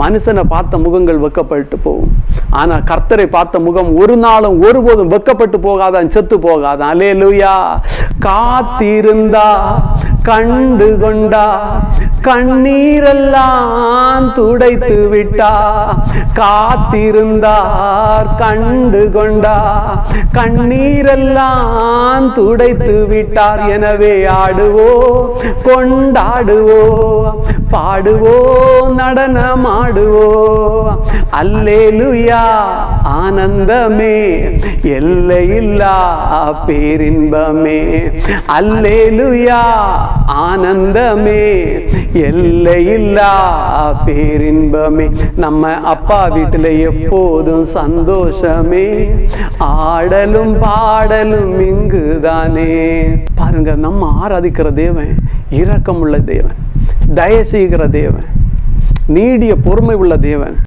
மனுஷனை பார்த்த முகங்கள் வெக்கப்பட்டு போகும். ஆனா கர்த்தரை பார்த்த முகம் ஒரு நாளும் ஒருபோதும் வெக்கப்பட்டு போகாதான் செத்து போகாதான். அலேலுயா காத்திருந்தா கண்டு கொண்டா கண்ணீரெல்லாம் துடைத்து விட்டா காத்திருந்தார் கண்டு கொண்டா கண்ணீரெல்லாம் துடைத்து விட்டார். எனவே ஆடுவோ கொண்டாடுவோ பாடுவோ நடனமாடுவோ. அல்லேலுயா ஆனந்தமே. எல்லையில்லா பேரின்பமே. அல்லேலுயா ஆனந்தமே. எல்லையில்லா பேரின்பமே. நம்ம அப்பா வீட்டில் எப்போதும் சந்தோஷமே. ஆடலும் பாடலும் இங்குதானே. பாருங்க நம்ம ஆராதிக்கிற தேவன் இரக்கமுள்ள தேவன். தய செய்கிற தேவன். நீடிய பொறுமை உள்ள தேவன்.